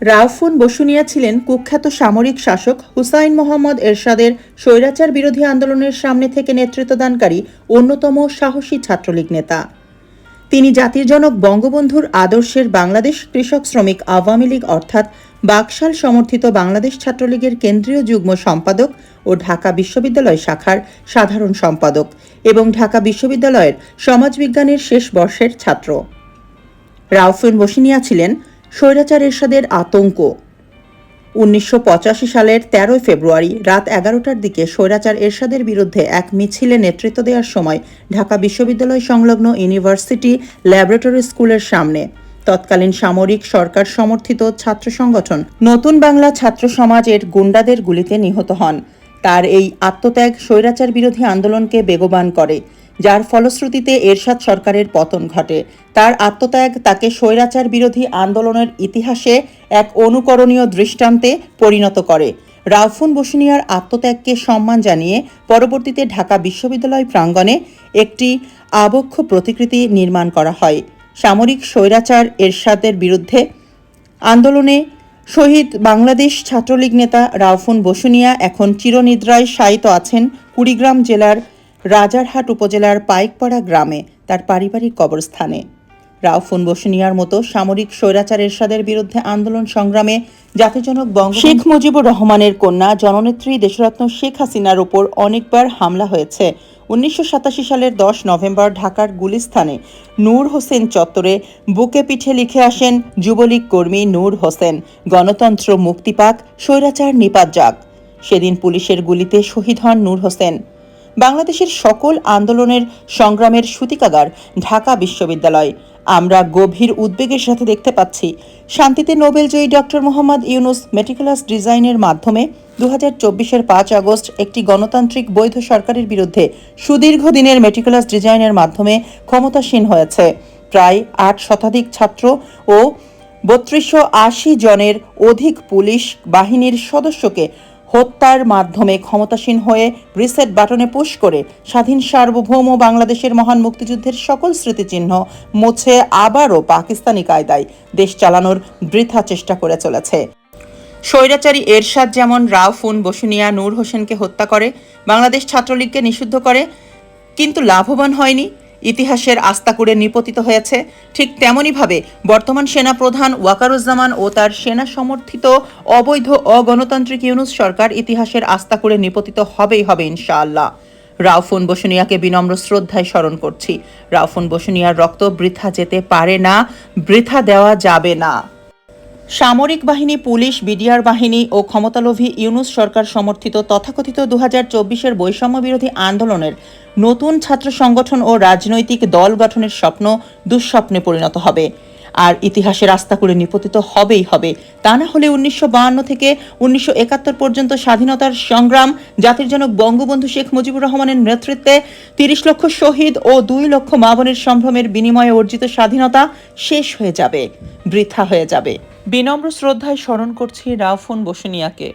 রাউফুন বসুনিয়া ছিলেন কুখ্যাত সামরিক শাসক হুসাইন মোহাম্মদ এরশাদের স্বৈরাচার বিরোধী আন্দোলনের সামনে থেকে নেতৃত্বদানকারী অন্যতম সাহসী ছাত্রলীগ নেতা। তিনি জাতির জনক বঙ্গবন্ধুর আদর্শের বাংলাদেশ কৃষক শ্রমিক আওয়ামী লীগ অর্থাৎ বাকশাল সমর্থিত বাংলাদেশ ছাত্রলীগের কেন্দ্রীয় যুগ্ম সম্পাদক ও ঢাকা বিশ্ববিদ্যালয় শাখার সাধারণ সম্পাদক এবং ঢাকা বিশ্ববিদ্যালয়ের সমাজবিজ্ঞানের শেষ বর্ষের ছাত্র। রাউফুন বসিনিয়া ছিলেন স্বৈরাচার এরশাদের আতঙ্ক। উনিশশো পঁচাশি সালের তেরোই ফেব্রুয়ারি রাত এগারোটার দিকে স্বৈরাচার এরশাদের বিরুদ্ধে এক মিছিলে নেতৃত্ব দেওয়ার সময় ঢাকা বিশ্ববিদ্যালয় সংলগ্ন ইউনিভার্সিটি ল্যাবরেটরি স্কুলের সামনে। তৎকালীন সামরিক সরকার সমর্থিত ছাত্র সংগঠন নতুন বাংলা ছাত্র সমাজের গুন্ডাদের গুলিতে নিহত হন। তার এই আত্মত্যাগ স্বৈরাচার বিরোধী আন্দোলনকে বেগবান করে। যার ফলশ্রুতিতে এরশাদ সরকারের পতন ঘটে। তার আত্মত্যাগ তাকে স্বৈরাচার বিরোধী আন্দোলনের ইতিহাসে এক অনুকরণীয় দৃষ্টান্তে পরিণত করে। রাউফুন বসুনিয়ার আত্মত্যাগকে সম্মান জানিয়ে পরবর্তীতে ঢাকা বিশ্ববিদ্যালয় প্রাঙ্গণে একটি আবক্ষ প্রতিকৃতি নির্মাণ করা হয়। সামরিক স্বৈরাচার এরশাদের বিরুদ্ধে আন্দোলনে শহীদ বাংলাদেশ ছাত্রলীগ নেতা রাউফুন বসুনিয়া এখন চিরনিদ্রায় শায়িত আছেন কুড়িগ্রাম জেলার রাজারহাট উপজেলার পাইকপাড়া গ্রামে তার পারিবারিক কবরস্থানে। রাউফুন বসুনিয়ার মতো সামরিক স্বৈরাচার এরশাদের বিরুদ্ধে আন্দোলন সংগ্রামে জাতিজনক বঙ্গ শেখ মুজিবুর রহমানের কন্যা, জননেত্রী দেশরত্ন শেখ হাসিনার উপর অনেকবার হামলা হয়েছে। উনিশশো সাতাশি সালের দশ নভেম্বর ঢাকার গুলিস্থানে নূর হোসেন চত্বরে বুকে পিঠে লিখে আসেন যুবলীগ কর্মী নূর হোসেন। গণতন্ত্র মুক্তি পাক, স্বৈরাচার নিপাত যাক। সেদিন পুলিশের গুলিতে শহীদ হন নূর হোসেন। বাংলাদেশের সকল আন্দোলনের সংগ্রামের সূতিকাগার ঢাকা বিশ্ববিদ্যালয়। আমরা গভীর উদ্বেগের সাথে দেখতে পাচ্ছি, শান্তিতে নোবেলজয়ী ডক্টর মোহাম্মদ ইউনুস মেটিকুলাস ডিজাইনের মাধ্যমে দু হাজার চব্বিশের পাঁচ আগস্ট একটি গণতান্ত্রিক বৈধ সরকারের বিরুদ্ধে সুদীর্ঘ দিনের মেটিকুলাস ডিজাইনের মাধ্যমে ক্ষমতাসীন হয়েছে। প্রায় আট শতাধিক ছাত্র ও বত্রিশশো আশি জনের অধিক পুলিশ বাহিনীর সদস্যকে হত্যার মাধ্যমে ক্ষমতাসীন হয়ে রিসেট বাটনে পুশ করে স্বাধীন সার্বভৌম বাংলাদেশের মহান মুক্তিযুদ্ধের সকল স্মৃতিচিহ্ন মুছে আবারও পাকিস্তানি কায়দায় দেশ চালানোর বৃথা চেষ্টা করে চলেছে। স্বৈরাচারী এরশাদ যেমন রাউফুন বসুনিয়া নূর হোসেনকে হত্যা করে, বাংলাদেশ ছাত্রলীগকে নিষিদ্ধ করে, কিন্তু লাভবান হয়নি। ইতিহাসের আস্থা করে নিপতিত হয়েছে। ঠিক তেমনইভাবে বর্তমান সেনা প্রধান ওয়াকারুজ্জামান ও তার সেনা সমর্থিত অবৈধ অগণতান্ত্রিক ইউনুস সরকার ইতিহাসের আস্থা করে নিপতিত হবেই হবে ইনশাআল্লাহ। রাউফুন বসুনিয়াকে বিনম্র শ্রদ্ধায় স্মরণ করছি। রাউফুন বসুনিয়ার রক্ত বৃথা যেতে পারে না, বৃথা দেওয়া যাবে না। সামরিক বাহিনী, পুলিশ, বিডিআর বাহিনী ও ক্ষমতালোভী ইউনুস সরকার সমর্থিত তথাকথিত দু হাজার চব্বিশের বৈষম্য বিরোধী আন্দোলনের নতুন ছাত্র সংগঠন ও রাজনৈতিক দল গঠনের স্বপ্ন দুঃস্বপ্নে পরিণত হবে। আর ইতিহাসে আস্থা করে নিপতিত হবেই হবে। তা না হলে উনিশশো থেকে উনিশশো একাত্তর পর্যন্ত স্বাধীনতার সংগ্রাম, জাতির জনক বঙ্গবন্ধু শেখ মুজিবুর রহমানের নেতৃত্বে তিরিশ লক্ষ শহীদ ও দুই লক্ষ মাবনের সম্ভ্রমের বিনিময়ে অর্জিত স্বাধীনতা শেষ হয়ে যাবে, বৃথা হয়ে যাবে। বিনম্র শ্রদ্ধায় স্মরণ করছি রাউফুন বসুনিয়াকে।